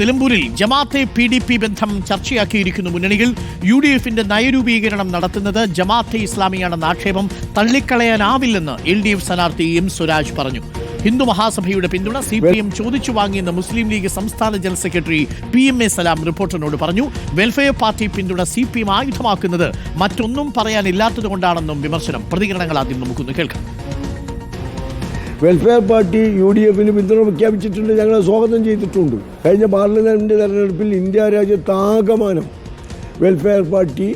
നിലമ്പൂരിൽ Jamaat-e P D P ബന്ധം ചർച്ചയാക്കിയിരിക്കുന്നു. മുന്നണിയിൽ യു ഡി എഫിന്റെ നയരൂപീകരണം നടത്തുന്നത് ജമാഅത്തെ ഇസ്ലാമിയാണെന്ന ആക്ഷേപം തള്ളിക്കളയാനാവില്ലെന്ന് എൽ ഡി എഫ് സ്ഥാനാർത്ഥി എം സ്വരാജ് പറഞ്ഞു. ഹിന്ദു മഹാസഭയുടെ പിന്തുണ സി പി എം ചോദിച്ചു വാങ്ങിയെന്ന് മുസ്ലിം ലീഗ് സംസ്ഥാന general secretary P M A Salam റിപ്പോർട്ടറിനോട് പറഞ്ഞു. വെൽഫെയർ പാർട്ടി പിന്തുണ സി പി എം ആയുധമാക്കുന്നത് മറ്റൊന്നും പറയാനില്ലാത്തതുകൊണ്ടാണെന്നും വിമർശനം. പ്രതികരണങ്ങൾ ആദ്യം നമുക്കൊന്ന് കേൾക്കാം. വെൽഫെയർ പാർട്ടി യു ഡി എഫിന് പിന്തുണ പ്രഖ്യാപിച്ചിട്ടുണ്ട്. ഞങ്ങളെ സ്വാഗതം ചെയ്തിട്ടുണ്ട്. കഴിഞ്ഞ പാർലമെന്റ് തെരഞ്ഞെടുപ്പിൽ ഇന്ത്യ രാജ്യത്താകമാനം വെൽഫെയർ പാർട്ടി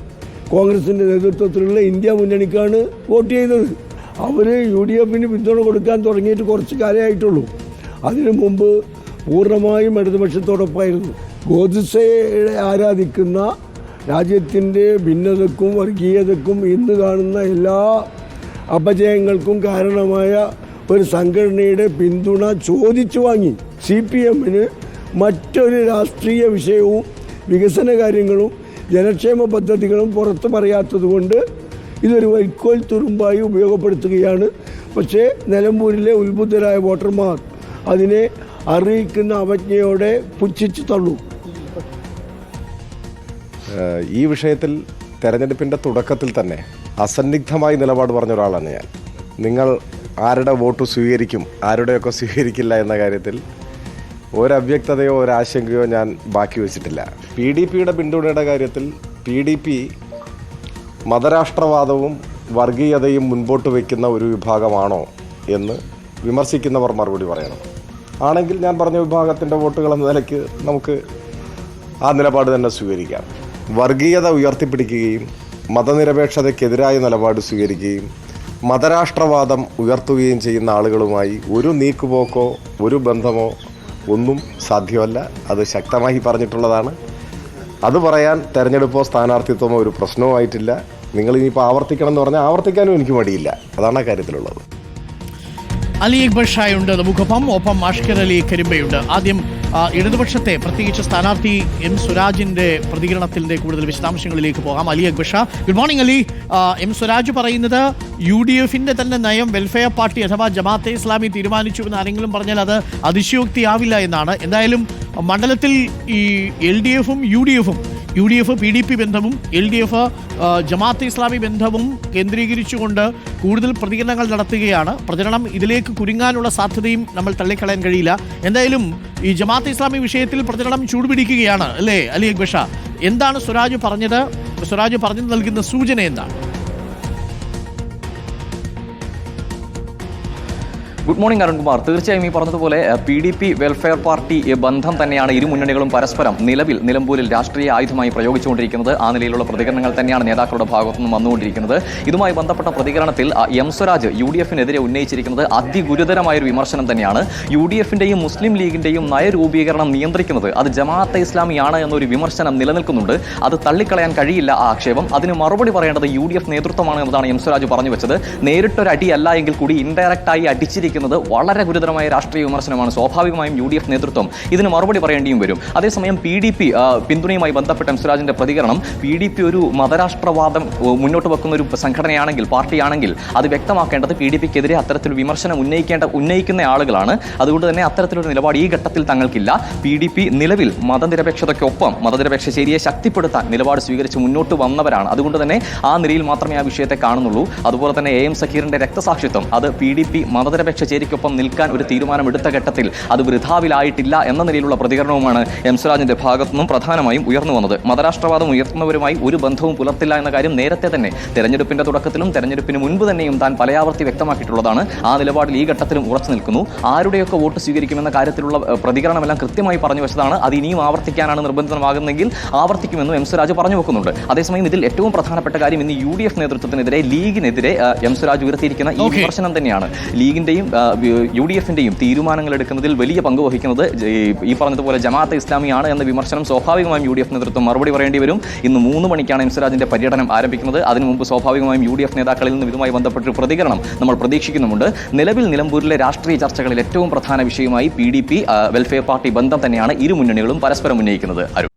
കോൺഗ്രസിന്റെ നേതൃത്വത്തിലുള്ള ഇന്ത്യ മുന്നണിക്കാണ് വോട്ട് ചെയ്തത്. അവർ യു ഡി എഫിന് പിന്തുണ കൊടുക്കാൻ തുടങ്ങിയിട്ട് കുറച്ച് കാലമായിട്ടുള്ളൂ. അതിനു മുമ്പ് പൂർണമായും ഇടതുപക്ഷത്തോടൊപ്പമായിരുന്നു. ഗോദിസയെ ആരാധിക്കുന്ന രാജ്യത്തിന്റെ ഭിന്നതക്കും വർഗീയതക്കും ഇന്ന് കാണുന്ന എല്ലാ അപജയങ്ങൾക്കും കാരണമായ ഒരു സംഘടനയുടെ പിന്തുണ ചോദിച്ചു വാങ്ങി. സി പി എമ്മിന് മറ്റൊരു രാഷ്ട്രീയ വിഷയവും വികസന കാര്യങ്ങളും ജനക്ഷേമ പദ്ധതികളും പുറത്തു പറയാത്തതുകൊണ്ട് ഇതൊരു വൈക്കോൽ തുരുമ്പായി ഉപയോഗപ്പെടുത്തുകയാണ്. പക്ഷേ നിലമ്പൂരിലെ ഉത്ബുദ്ധരായ വോട്ടർമാർ അതിനെ അറിയിക്കുന്ന അവജ്ഞയോടെ പുച്ഛിച്ചു തള്ളു. ഈ വിഷയത്തിൽ തെരഞ്ഞെടുപ്പിന്റെ തുടക്കത്തിൽ തന്നെ അസന്നിഗ്ധമായി നിലപാട് പറഞ്ഞ ഒരാളാണ് ഞാൻ. നിങ്ങൾ ആരുടെ വോട്ട് സ്വീകരിക്കും ആരുടെയൊക്കെ സ്വീകരിക്കില്ല എന്ന കാര്യത്തിൽ ഒരവ്യക്തതയോ ഒരാശങ്കയോ ഞാൻ ബാക്കി വെച്ചിട്ടില്ല. പി ഡി പിയുടെ പിന്തുണയുടെ കാര്യത്തിൽ പി ഡി പി മതരാഷ്ട്രവാദവും വർഗീയതയും മുൻപോട്ട് വയ്ക്കുന്ന ഒരു വിഭാഗമാണോ എന്ന് വിമർശിക്കുന്നവർ മറുപടി പറയണം. ആണെങ്കിൽ ഞാൻ പറഞ്ഞ വിഭാഗത്തിന്റെ വോട്ടുകൾ എന്ന നിലയ്ക്ക് നമുക്ക് ആ നിലപാട് തന്നെ സ്വീകരിക്കാം. വർഗീയത ഉയർത്തിപ്പിടിക്കുകയും മതനിരപേക്ഷതയ്ക്കെതിരായ നിലപാട് സ്വീകരിക്കുകയും മതരാഷ്ട്രവാദം ഉയർത്തുകയും ചെയ്യുന്ന ആളുകളുമായി ഒരു നീക്കുപോക്കോ ഒരു ബന്ധമോ ഒന്നും സാധ്യമല്ല. അത് ശക്തമായി പറഞ്ഞിട്ടുള്ളതാണ്. അത് പറയാൻ തെരഞ്ഞെടുപ്പോ സ്ഥാനാർത്ഥിത്വമോ ഒരു പ്രശ്നവുമായിട്ടില്ല നിങ്ങൾ ഇനിയിപ്പോൾ ആവർത്തിക്കണം എന്ന് പറഞ്ഞാൽ ആവർത്തിക്കാനും എനിക്ക് മടിയില്ല. അതാണ് ആ കാര്യത്തിലുള്ളത്. അലി അക്ബർ ഷായുണ്ട്. നമുക്കൊപ്പം. ഒപ്പം അഷ്കർ അലി കരിമ്പയുണ്ട്. ആദ്യം ഇടതുപക്ഷത്തെ പ്രത്യേകിച്ച് സ്ഥാനാർത്ഥി എം സുരാജിന്റെ പ്രതികരണത്തിന്റെ കൂടുതൽ വിശദാംശങ്ങളിലേക്ക് പോകാം. Ali Akbar Shah good morning Ali M Swaraj പറയുന്നത് യു ഡി എഫിന്റെ തന്നെ നയം വെൽഫെയർ പാർട്ടി അഥവാ ജമാഅത്തെ ഇസ്ലാമി തീരുമാനിച്ചു എന്ന് ആരെങ്കിലും പറഞ്ഞാൽ അത് അതിശയോക്തിയാവില്ല എന്നാണ്. എന്തായാലും മണ്ഡലത്തിൽ ഈ എൽ ഡി എഫും യു ഡി എഫും U D F P D P ബന്ധവും L D F Jamaat Islami ബന്ധവും കേന്ദ്രീകരിച്ചുകൊണ്ട് കൂടുതൽ പ്രതികരണങ്ങൾ നടത്തുകയാണ്. പ്രചരണം ഇതിലേക്ക് കുരുങ്ങാനുള്ള സാധ്യതയും നമ്മൾ തള്ളിക്കളയാൻ കഴിയില്ല. എന്തായാലും ഈ ജമാഅത്ത് ഇസ്ലാമി വിഷയത്തിൽ പ്രചരണം ചൂടുപിടിക്കുകയാണ് അല്ലേ? അലി അക്ബഷ എന്താണ് സ്വരാജ് പറഞ്ഞത്? സ്വരാജ് പറഞ്ഞു നൽകുന്ന സൂചന എന്താണ്? Good morning Arunkumar. തീർച്ചയായും ഈ പറഞ്ഞതുപോലെ P D P welfare party ബന്ധം തന്നെയാണ് ഇരു മുന്നണികളും പരസ്പരം നിലവിൽ നിലമ്പൂരിൽ രാഷ്ട്രീയ ആയുധമായി പ്രയോഗിച്ചുകൊണ്ടിരിക്കുന്നത്. ആ നിലയിലുള്ള പ്രതികരണങ്ങൾ തന്നെയാണ് നേതാക്കളുടെ ഭാഗത്തു നിന്നും വന്നുകൊണ്ടിരിക്കുന്നത്. ഇതുമായി ബന്ധപ്പെട്ട പ്രതികരണത്തിൽ എം സ്വരാജ് യു ഡി എഫിനെതിരെ ഉന്നയിച്ചിരിക്കുന്നത് അതിഗുരുതരമായ ഒരു വിമർശനം തന്നെയാണ്. യു ഡി എഫിന്റെയും മുസ്ലിം ലീഗിന്റെയും നയരൂപീകരണം നിയന്ത്രിക്കുന്നത് അത് ജമാഅത്തെ ഇസ്ലാമിയാണ് എന്നൊരു വിമർശനം നിലനിൽക്കുന്നുണ്ട്. അത് തള്ളിക്കളയാൻ കഴിയില്ല ആ ആക്ഷേപം. അതിന് മറുപടി പറയേണ്ടത് യു ഡി എഫ് നേതൃത്വമാണ് എന്നതാണ് എം സ്വരാജ് പറഞ്ഞു വെച്ചത്. നേരിട്ടൊരു അടിയല്ല എങ്കിൽ കൂടി ഇൻഡയറക്റ്റ് ആയി അടിച്ചിരിക്കുന്നത് വളരെ ഗുരുതരമായ രാഷ്ട്രീയ വിമർശനമാണ്. സ്വാഭാവികമായും യു ഡി എഫ് നേതൃത്വം ഇതിന് മറുപടി പറയേണ്ടിയും വരും. അതേസമയം പി ഡി പി പിന്തുണയുമായി ബന്ധപ്പെട്ട എം സ്വരാജിന്റെ പ്രതികരണം പി ഡി പി ഒരു മതരാഷ്ട്രവാദം മുന്നോട്ട് വെക്കുന്ന ഒരു സംഘടനയാണെങ്കിൽ പാർട്ടിയാണെങ്കിൽ അത് വ്യക്തമാക്കേണ്ടത് പി ഡി പിക്കെതിരെ അത്തരത്തിൽ വിമർശനം ഉന്നയിക്കേണ്ട ഉന്നയിക്കുന്ന ആളുകളാണ്. അതുകൊണ്ട് തന്നെ അത്തരത്തിലൊരു നിലപാട് ഈ ഘട്ടത്തിൽ തങ്ങൾക്കില്ല. പി ഡി പി നിലവിൽ മതനിരപേക്ഷതയ്ക്കൊപ്പം മതനിരപേക്ഷ ശരിയെ ശക്തിപ്പെടുത്താൻ നിലപാട് സ്വീകരിച്ച് മുന്നോട്ട് വന്നവരാണ്. അതുകൊണ്ട് തന്നെ ആ നിലയിൽ മാത്രമേ ആ വിഷയത്തെ കാണുന്നുള്ളൂ. അതുപോലെ തന്നെ എ എം സഖീറിന്റെ രക്തസാക്ഷിത്വം അത് പി ഡി പി മതനിരപേക്ഷ ചേരിക്കൊപ്പം നിൽക്കാൻ ഒരു തീരുമാനമെടുത്ത ഘട്ടത്തിൽ അത് വൃഥാവിലായിട്ടില്ല എന്ന നിലയിലുള്ള പ്രതികരണവുമാണ് എം സ്വരാജിന്റെ ഭാഗത്തു നിന്നും പ്രധാനമായും ഉയർന്നു വന്നത്. മതരാഷ്ട്രവാദം ഉയർത്തുന്നവരുമായി ഒരു ബന്ധവും പുലർത്തില്ല എന്ന കാര്യം നേരത്തെ തന്നെ തെരഞ്ഞെടുപ്പിന്റെ തുടക്കത്തിലും തെരഞ്ഞെടുപ്പിന് മുൻപ് തന്നെയും താൻ പലയാവർത്തി വ്യക്തമാക്കിയിട്ടുള്ളതാണ്. ആ നിലപാടിൽ ഈ ഘട്ടത്തിലും ഉറച്ചു നിൽക്കുന്നു. ആരുടെയൊക്കെ വോട്ട് സ്വീകരിക്കുമെന്ന കാര്യത്തിലുള്ള പ്രതികരണമെല്ലാം കൃത്യമായി പറഞ്ഞു വെച്ചതാണ്. അത് ഇനിയും ആവർത്തിക്കാനാണ് നിർബന്ധമാകുന്നതെങ്കിൽ ആവർത്തിക്കുമെന്നും എം സ്വരാജ് പറഞ്ഞു വെക്കുന്നുണ്ട്. അതേസമയം ഇതിൽ ഏറ്റവും പ്രധാനപ്പെട്ട കാര്യം ഇന്ന് യു ഡി എഫ് നേതൃത്വത്തിനെതിരെ ലീഗിനെതിരെ എം സ്വരാജ് ഉയർത്തിയിരിക്കുന്ന ഈ. വിമർശനം തന്നെയാണ്. ലീഗിന്റെയും യു ഡി എഫിന്റെയും തീരുമാനങ്ങൾ എടുക്കുന്നതിൽ വലിയ പങ്ക് വഹിക്കുന്നത് ഈ- പറഞ്ഞതുപോലെ ജമാഅത്ത് ഇസ്ലാമിയാണ് എന്ന വിമർശനം സ്വാഭാവികമായും യു ഡി എഫ് നേതൃത്വം മറുപടി പറയേണ്ടി വരും. ഇന്ന് മൂന്ന് മണിക്കാണ് എംസ്വരാജിന്റെ പര്യടനം ആരംഭിക്കുന്നത്. അതിനു മുമ്പ് സ്വാഭാവികമായും യു ഡി എഫ് നേതാക്കളിൽ നിന്നും ഇതുമായി ബന്ധപ്പെട്ടൊരു പ്രതികരണം നമ്മൾ പ്രതീക്ഷിക്കുന്നുമുണ്ട്. നിലവിൽ നിലമ്പൂരിലെ രാഷ്ട്രീയ ചർച്ചകളിൽ ഏറ്റവും പ്രധാന വിഷയമായി P D P welfare party ബന്ധം തന്നെയാണ് ഇരു മുന്നണികളും പരസ്പരം ഉന്നയിക്കുന്നത്.